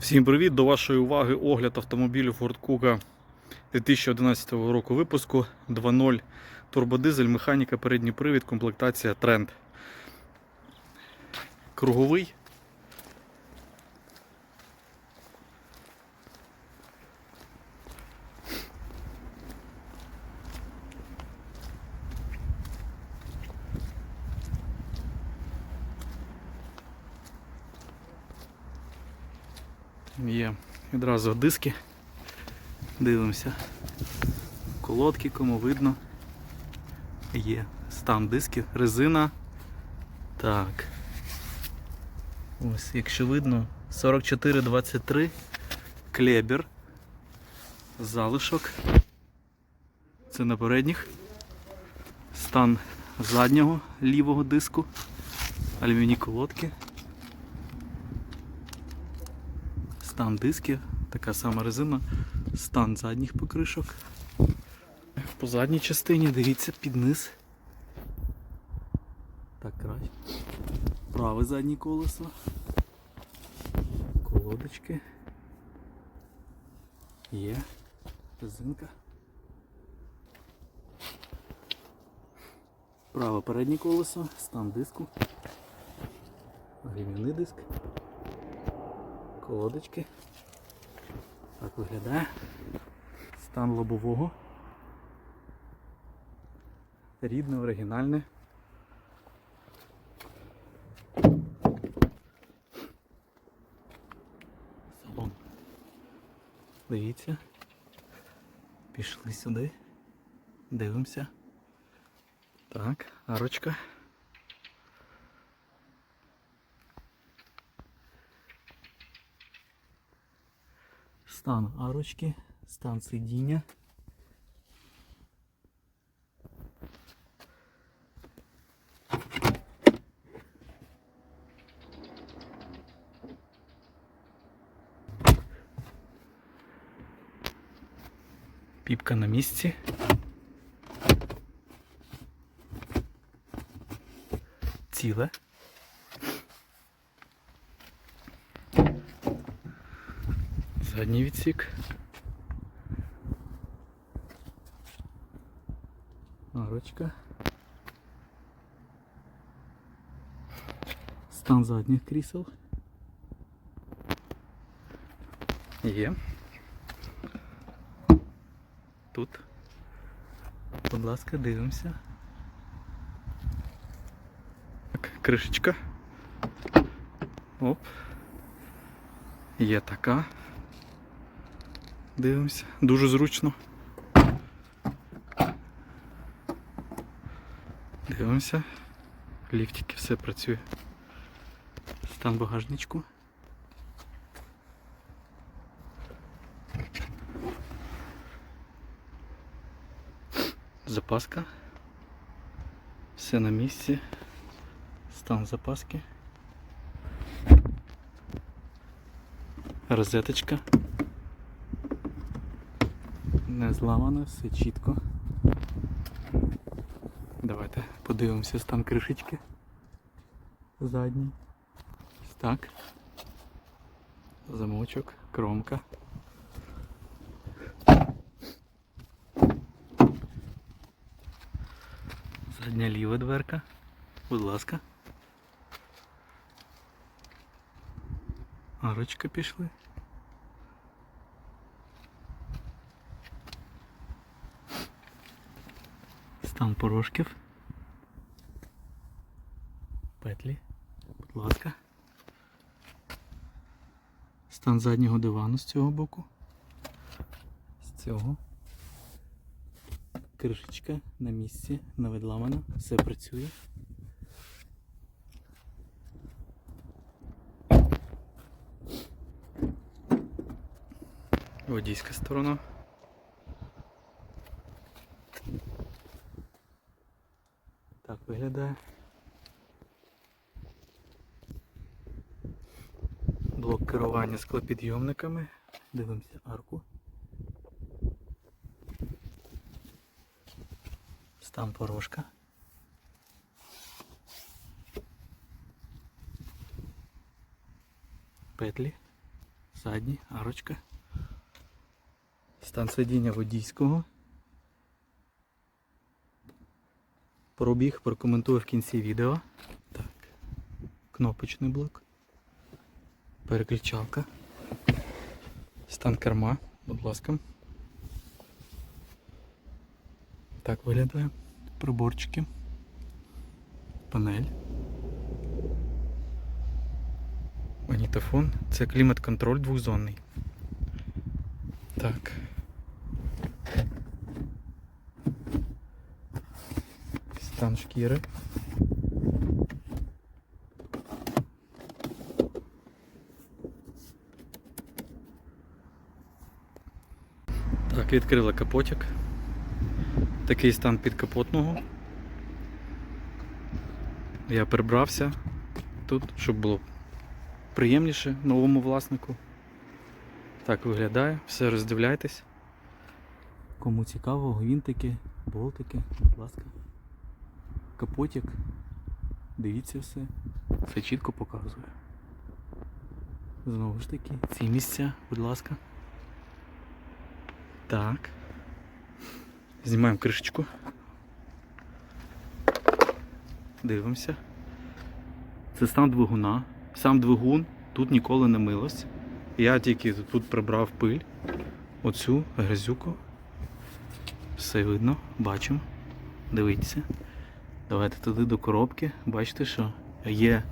Всім привіт! До вашої уваги огляд автомобілю Ford Kuga 2011 року випуску 2.0 турбодизель, механіка, передній привід, комплектація тренд. Круговий. Є відразу диски. Дивимося. Колодки, кому видно. Є стан дисків, резина. Так. Ось, якщо видно, 4423 клебер. Залишок. Це на передніх. Стан заднього лівого диску. Алюміній колодки. Стан дисків, така сама резина, стан задніх покришок. По задній частині дивіться під низ. Так краще. Праве заднє колесо. Колодочки. Є. Резинка. Праве переднє колесо, стан диску. Грім'яний диск колодочки. Так виглядає. Стан лобового. Рідне, оригінальне. Салон. Дивіться. Пішли сюди. Дивимося. Так, арочка. Стан арочки, стан сидіння. Піпка на місці. Ціле. Задній відсік. Арочка. Стан задніх крісел. Є. Тут. Будь ласка, дивимося. Так, кришечка. Оп. Є така. Дивимося. Дуже зручно. Дивимося. Ліфтики, все працює. Стан багажничку. Запаска. Все на місці. Стан запаски. Розеточка. Не зламано, все чітко. Давайте подивимося стан кришечки. Задній. Так. Замочок, кромка. Задня ліва дверка. Будь ласка. Арочка пішли. Стан порошків. Петлі. Будь ласка. Стан заднього дивану з цього боку. З цього. Кришечка на місці, не відламана, все працює. Водійська сторона. Так виглядає. Блок керування склопідйомниками. Дивимося арку. Стан порожка. Петлі. задній, арочка. Стан сидіння водійського. Пробіг прокоментую в кінці відео. Так. Кнопочний блок. Переключалка. Стан керма, будь ласка. Так виглядає. Приборчики. Панель. Магнітофон. Це клімат-контроль двохзонний. Так. Стан шкіри. Так, відкрила капотик. Такий стан підкапотного. Я прибрався тут, щоб було приємніше новому власнику. Так виглядає, все роздивляйтесь. Кому цікаво, гвинтики, болтики, будь ласка. Капотик. Дивіться все. Все чітко показує. Знову ж таки, ці місця, будь ласка. Так. Знімаємо кришечку. Дивимося. Це стан двигуна. Сам двигун тут ніколи не милось. Я тільки тут прибрав пиль. Оцю грязюку. Все видно, бачимо. Дивіться. Давайте туди до коробки. Бачите, що є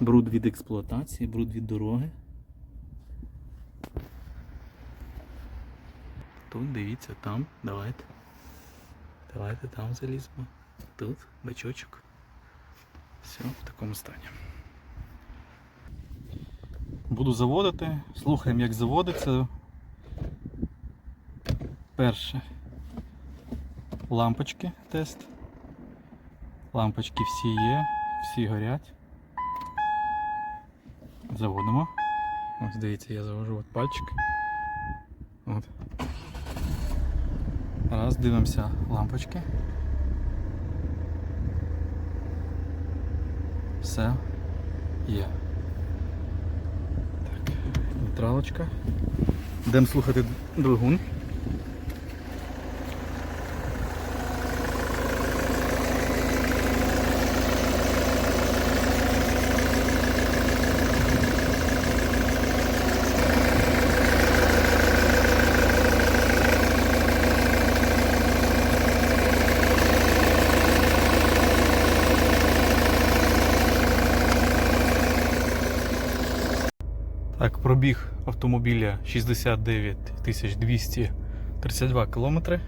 бруд від експлуатації, бруд від дороги. Тут дивіться, там, давайте. Давайте там заліземо. Тут бачочок. Все в такому стані. Буду заводити. Слухаємо, як заводиться. Перше. Лампочки тест. Лампочки всі є, всі горять. Заводимо. Ось дивіться, я завожу от пальчик. От. Раз, дивимося лампочки. Все є. Так, нейтралочка. Йдемо слухати двигун. Пробіг автомобіля 69 232 кілометри.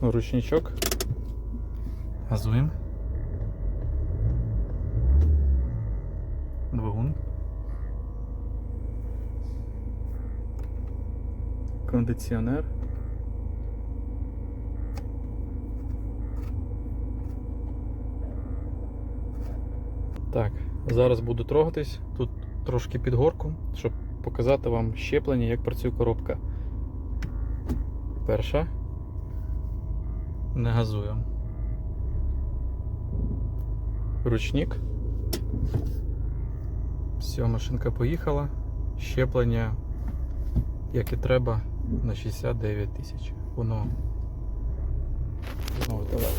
Ручничок. Газуємо. Двигун. Кондиціонер. Так, зараз буду трогатись. Тут трошки під горку, щоб показати вам щеплення, як працює коробка. Перша. Не газую. Ручник. Все, машинка поїхала. Щеплення, як і треба, на 69 тисяч. Воно. Знову давай.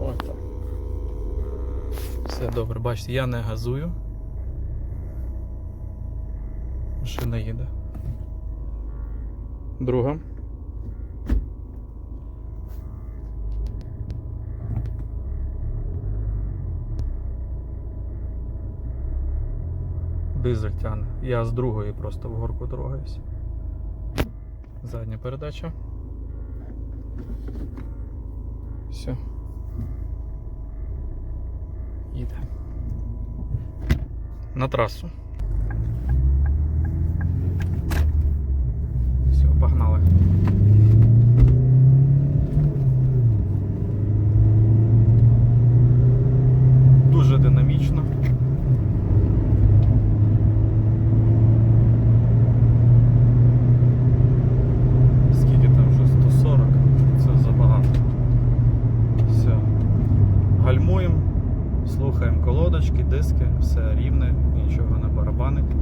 Ось так. Все добре, бачите, я не газую. Машина їде. Друга. Дизель тягне. Я з другої просто в горку трогаюсь. Задня передача. Все. Їде. На трасу. Все, погнали. Дуже динамічно. Скільки там вже 140? Це забагато. Все. Гальмуємо, слухаємо колодочки, диски. все рівне, нічого не барабанить.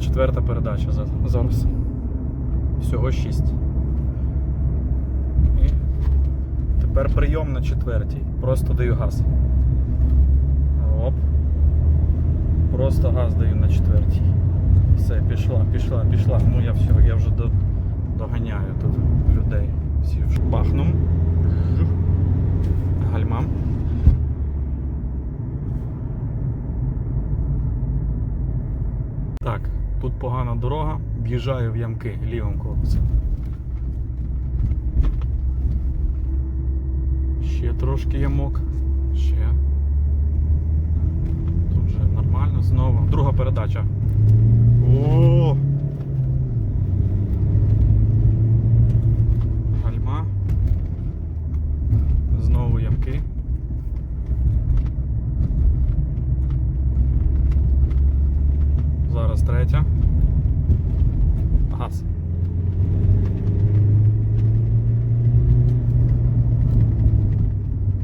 Четверта передача зараз. Всього шість. І тепер прийом на четвертій. Просто даю газ. Оп. Просто газ даю на четвертій. Все, пішла, пішла, пішла. Ну я все, я вже до, доганяю тут людей. Всі вже бахнум. Жух. Гальмам. Так, тут погана дорога, в'їжджаю в ямки лівим корпусом. Ще трошки ямок. Ще. Тут вже нормально знову. Друга передача. О! Гальма. Знову ямки. Зараз третя. Газ.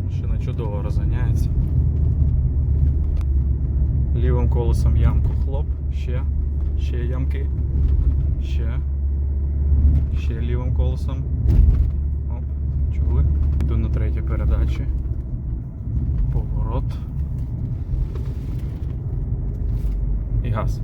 Машина чудово розганяється. Лівим колесом ямку хлоп, ще, ще ямки, ще, ще лівим колесом. Оп, чули? Йду на третій передачі. Поворот. І газ.